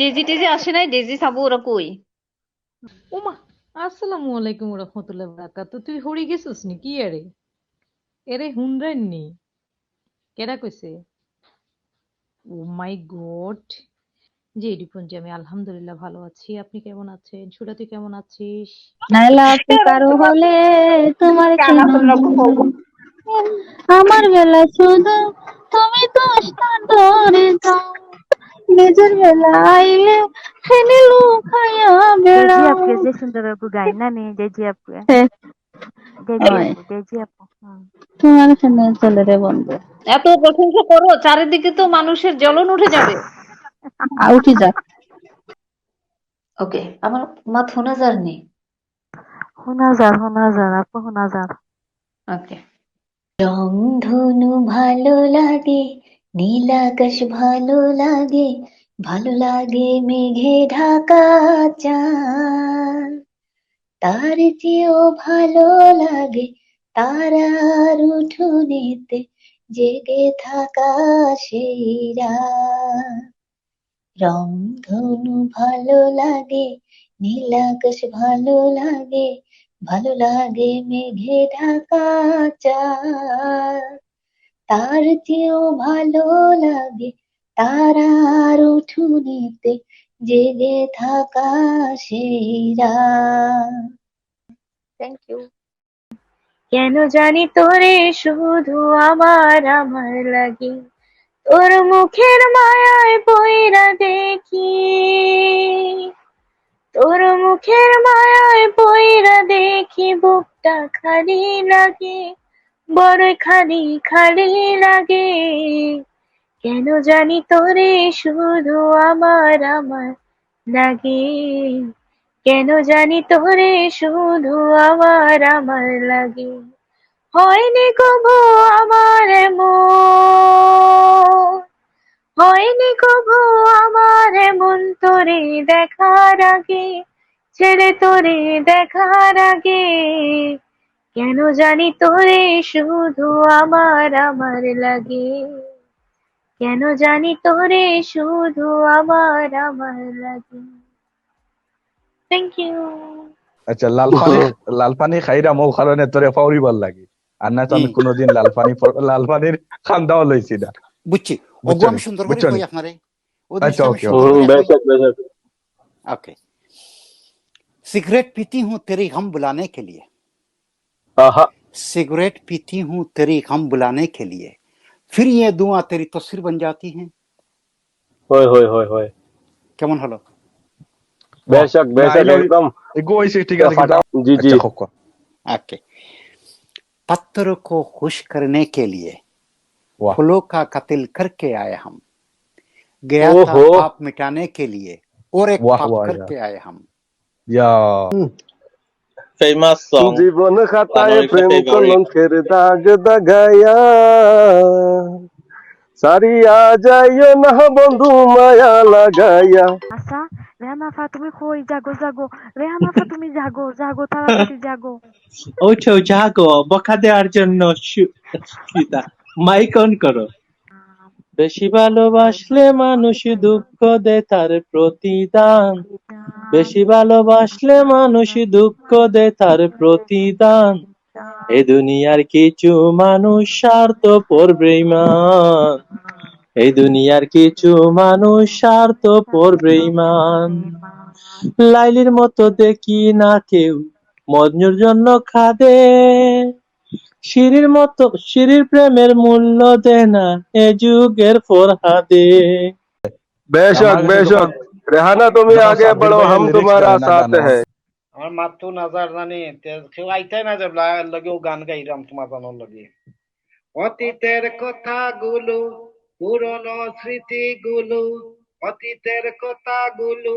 Daisy টেজি আসে নাই daisy সাবু ওরা কই? ওমা আসসালামু আলাইকুম রহমতুল্লাহ বারাকাতু। তুই হরি গেছিস নি? কি আরে? এরে হুনরান নি। কেডা কইছে? ও মাই গড। জি রিপন আমি আলহামদুলিল্লাহ ভালো আছি। আপনি কেমন আছেন? সুরা তুই কেমন আছিস? নাইলা আপু কারও হলে তোমার। আমার বেলা শুধু তুমি তো ধরে যাও। নিজের বেলা আইলে হেনে লুকাইয়া বেড়া দেজি আপকে যে সুন্দর আপু গাই না নে দেজি আপু আপু তোমার ফেনে চলে রে এত প্রশংসা করো চারিদিকে তো মানুষের জ্বলন উঠে যাবে উঠে যাক ওকে আমার মাত নেই আপু ওকে ভালো লাগে নীল আকাশ ভালো লাগে ভালো লাগে মেঘে ঢাকা চাঁদ। তার চেয়েও ভালো লাগে তারার উঠোনেতে জেগে থাকা সেই রাত। রংধনু ভালো লাগে নীল আকাশ ভালো লাগে ভালো লাগে মেঘে ঢাকা চাঁদ। তার চেয়েও ভালো লাগে তারার উঠোনেতে জেগে থাকা সেই রাত। থ্যাংক ইউ কেন জানি তোরে শুধু আমার আমার লাগে তোর মুখের মায়ায় পইরা দেখি। তোর মুখের মায়ায় পইরা দেখি বুকটা খালি লাগে। বড় খালি খালি লাগে। কেন জানি তোরে শুধু আমার আমার লাগে। কেন জানি তোরে শুধু আমার আমার লাগে। হয়নি কবু আমার হয়নি কবু আমার মন তোরে দেখার আগে। ছেড়ে তোরে দেখার আগে। কেন জানি তোরে শুধু আমার আমার লাগে কেন জানি তোরে শুধু আমার আমার লাগে থ্যাংক ইউ আচ্ছা লাল পানি লাল পানি খাইরা মৌ কারণে তোরে ফাউরিবার লাগে আর না তো আমি হুম। কোনোদিন লাল পানি প- লাল পানির খান্দাও লইছি না বুঝছি ওগো বুঝছো আমি নি? সুন্দর করে বুঝছো নি? কই আপনারে ও আচ্ছা, দৃশ্যটা আমি ওকে, সুন্দর ওকে। করে কই। ओके सिगरेट पीती हूँ तेरी गम बुलाने के लिए सिगरेट पीती हूँ तेरी गम बुलाने के लिए फिर ये दुआ तेरी तस्वीर बन जाती है হয় হয় হয় হয় কেমন হলো বেশক বেশক না, একদম এগো হইছে ঠিক আছে কিন্তু জি জি আচ্ছা হোক ओके पत्थरों को खुश करने के लिए वाह फूलों का कत्ल करके आए हम गया था ओहो। पाप मिटाने के लिए और एक वाह, पाप वाह, करके आए हम ইয়া Famous song. জীবন খাতায় প্রেম. কলঙ্কের দাগ দাগাইয়া সারিয়া যাইও না বন্ধু মায়া লাগাইয়া আশা রেহানা ফা তুমি কই? জাগো জাগো। রেহানা ফা তুমি জাগো জাগো তাড়াতাড়ি জাগো। ওঠো জাগো বকা দেওয়ার জন্য মাইক অন করো। বেশি ভালোবাসলে মানুষ দুঃখ দেয় তার প্রতিদান। বেশি ভালোবাসলে মানুষ দুঃখ দেয় তার প্রতিদান। এ দুনিয়ার কিছু মানুষ স্বার্থপর বেঈমান। এই দুনিয়ার কিছু মানুষ স্বার্থপর বেঈমান। লাইলির মতো দেখি না কেউ মজনুর জন্য খাদে। সিঁড়ির মতো সিঁড়ির প্রেমের মূল্য দেয় না এ যুগের ফরহাদে। বেশক বেশক। রেহানা তুমি আগে বড়ো হাম তোমারা সাথে হ্যায়। আমার মাত্র নাজার জানি কেউ আইতে না যে লগে ও গান গাইরাম তোমার জানোর লগে। অতীতের কথাগুলো পুরনো স্মৃতিগুলো অতীতের কথাগুলো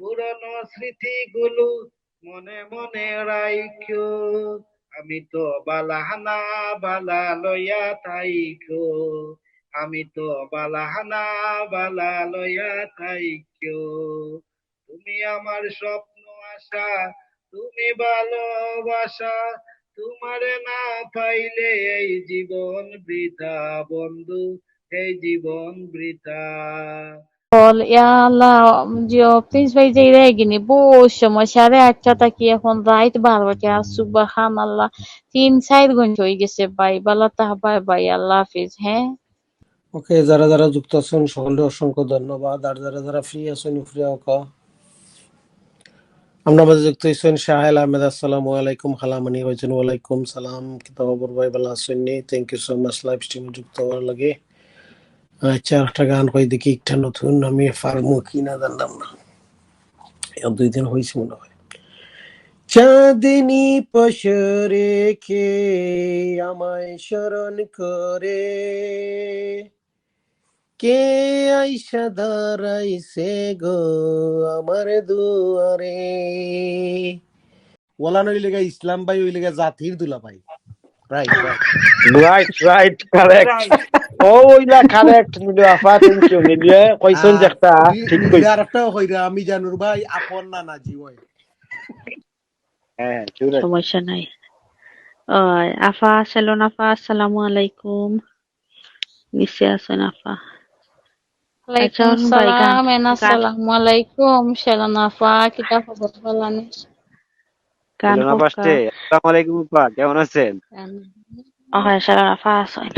পুরনো স্মৃতিগুলো মনে মনে রাইখো। আমি তো বালাহানা বালা লইয়া থাইকো। আমি তো বালাহানা বালা লইয়া থাইকো। তুমি আমার স্বপ্ন আশা, তুমি ভালোবাসা, তোমারে না পাইলে এই জীবন বৃথা, বন্ধু, এই জীবন বৃথা। ভাই যে রে গিনি বহু সময় সাড়ে আটটা থাকি এখন রাত বারোটা সুবাহান আল্লাহ তিন, চার ঘণ্টা হয়ে গেছে ভাই, বালা তাহা, বাই ভাই আল্লাহ হাফিজ হ্যাঁ? ওকে, যারা যারা যুক্ত আছেন, সকলকে অসংখ্য ধন্যবাদ। আর যারা যারা ফ্রি আছেন ফ্রি হোক আমরা মাঝে যুক্ত হয়েছেন শাহেল আহমেদ, আসসালামু আলাইকুম খালামানি হয়েছেন ওয়ালাইকুম সালাম। কিতা খবর ভাই, ভালো আছেন thank you so much live stream যুক্ত হওয়ার লাগে। আচ্ছা একটা গান কই দেখি একটা নতুন আমি পারমু কি না জানলাম না। দুই দিন হয়েছে মনে হয়। চাঁদিনী পশ রেখে আমায় স্মরণ করে। কে আইসা দাঁড়াইছে গো আমার দুয়ারে? ওলান ওই লেগা ইসলাম ভাই ওই লেগা জাতির দুলা ভাই right right right right correct ওইলা correct media আফা থ্যাংক ইউ মিডিয়া কইছন একটা ঠিক কইছ আরেকটাও কইরা আমি জানুর ভাই আপন না না জি ওই হ্যাঁ আছে সমস্যা নাই। ওই আফা সেলুন আফা আসসালামু আলাইকুম। নিচে আছেন আফা। আচ্ছা আসসালামু আলাইকুম কিতা খবর বলানি আসসালামু আলাইকুম আপা কেমন আছেন? ওই সেলুন আফা আছেন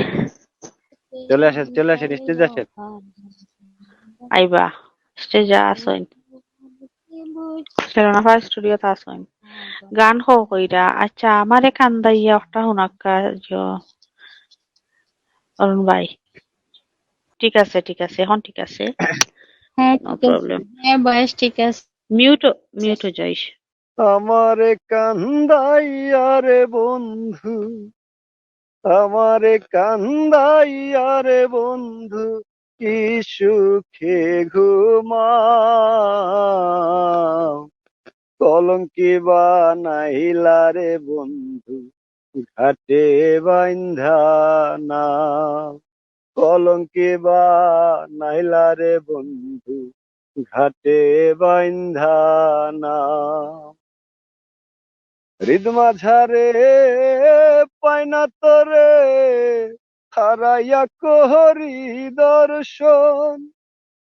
চলে আসেন চলে আসেন স্টেজে আসেন আইবা স্টেজে আছেন সেলুন আফা স্টুডিওতে আছেন গান হোক কইরা আচ্ছা আমারে কান্দাইয়া একটা হুনাক্কা অরুণ ভাই। ঠিক আছে ঠিক আছে এখন ঠিক আছে। হ্যাঁ নো ঠিক আছে। প্রবলেম হ্যাঁ বয়স ঠিক আছে। মিউট মিউট যাইস। আমারে কান্দাইয়া রে বন্ধু। আমারে কান্দাইয়া রে বন্ধু, কি সুখে ঘুমাও। কলঙ্কি বানাইলা রে বন্ধু, ঘাটে বাইন্ধা না কলঙ্কি বানাইলা রে বন্ধু, ঘাটে বাইন্ধা না হৃদ মাঝারে পাইনা তোরে। হারাইয়া কোহরি দর্শন।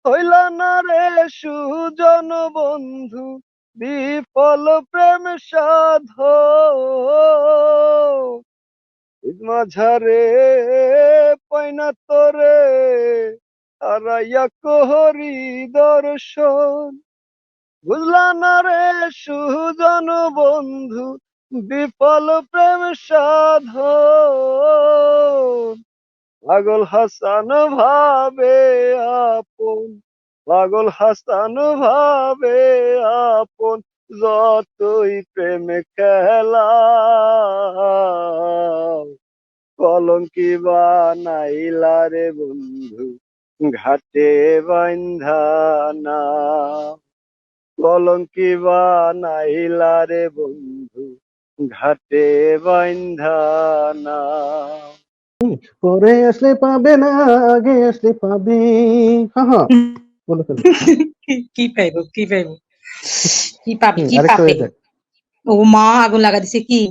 হইলা না রে সুজন বন্ধু, বিফল প্রেম সাধ হৃদ মাঝারে পাইনা তোরে। হারাইয়া কোহরি দর্শন। বুঝলা না রে সুজন বন্ধু, বিফল প্রেম সাধ পাগল হাসান ভাবে আপন, পাগল হাসান ভাবে আপন, যতই প্রেম খেলা। কলঙ্কি বানাইলা রে বন্ধু, ঘাটে বাইন্ধা না। কলঙ্কি বানাইলা রে বন্ধু ঘাটে বাইন্ধা না। পরে আসলে পাবে না আগে আসলে পাবে। হ্যাঁ বলে ফেলো কি পাইব কি পাইব? কি পাবে কি পাবে? ও মা আগুন লাগা দিছে কি?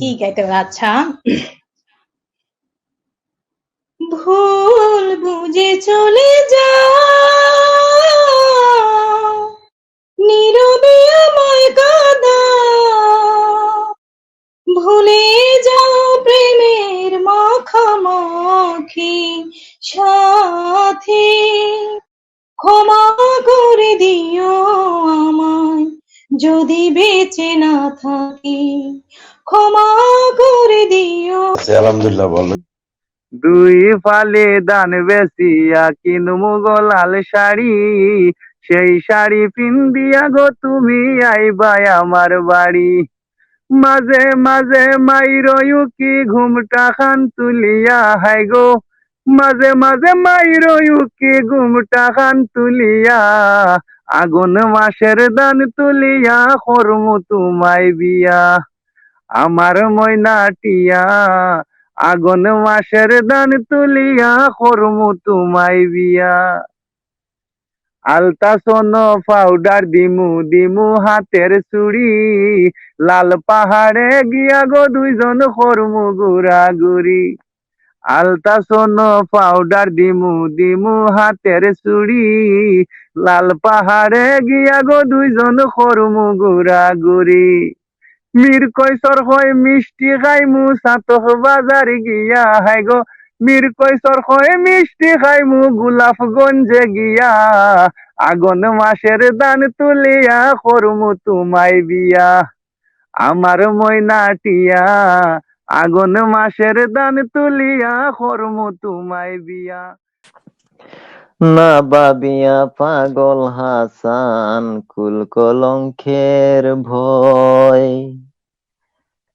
কি গাইতে আচ্ছা। ভুল বুঝে চলে যাও নীরবে আমায় কাঁদাও ভুলে যাও প্রেমের মাখামাখি সাথে। ক্ষমা করে দিও আমায় যদি বেঁচে না থাকি। ক্ষমা করে দিও। আলহামদুলিল্লাহ বলো। দুই ফালে দান বেসিয়া কিনমু গো লাল শাড়ি। সেই শাড়ি পিন্দিয়া গো তুমি আইবাই আমার বাড়ি। মাঝে মাঝে মাইরয়ু কি ঘুমটা খান তুলিয়া হাই গো। মাঝে মাঝে মাইরয়ু কি ঘুমটা খান তুলিয়া। আগুন মাসের দান তুলিয়া করমু তোমায় বিয়া। আমার ময়নাটিয়া আগুন মাসের দান তুলিয়া করমু তোমায় বিয়া। আলতা সোনো পাউডার দিমু দিমু হাতের চুড়ি। লাল পাহাড়ে গিয়া গো দুইজন করমু গুড়া গুড়ি আলতাসন পাউডার দিমু দিমু হাতের চুড়ি। লাল পাহাড়ে গিয়া গো দুইজন করমু গুড়া গুড়ি মীর কৈশোর হয় মিষ্টি খাইমু সাতক বাজার গিয়া হাই গো মীর কৈশোর হয় মিষ্টি খাইমু গোলাপগঞ্জে গিয়া। আগুন মাসের দান তুলিয়া করমু তোমায় বিয়া। আমার ময়নাটিয়া আগুন মাসের দান তুলিয়া করমু তোমায় বিয়া। না বাবিয়া পাগল হাসান, কুল কলঙ্কের ভয়।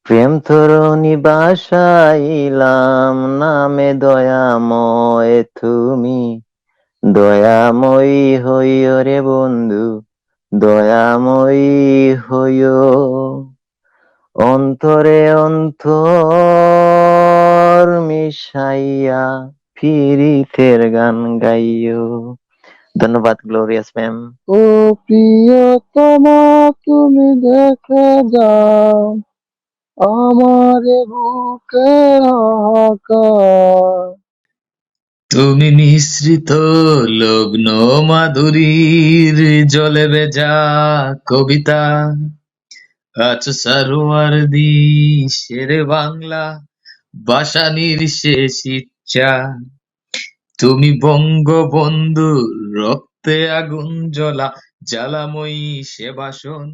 প্রেম তরণী বাসাইলাম, নামে দয়াময় তুমি। দয়াময়ী হইও রে বন্ধু, দয়াময়ী হইও। অন্তরে অন্তর মিশাইয়া ফিরিতের গান গাইও। ধন্যবাদ গ্লোরিয়াস ম্যাম ও প্রিয়তমা, তুমি দেখে যাও। আমার বুকে তুমি মিশ্রিত লগ্ন মাধুরীর জলে বেজা কবিতা। আছো সারোয়ার দি শেরে বাংলা বাসানির শেষ ইচ্ছা। তুমি বঙ্গবন্ধু রক্তে আগুন জ্বলা, জ্বালাময়ী সে বাসন।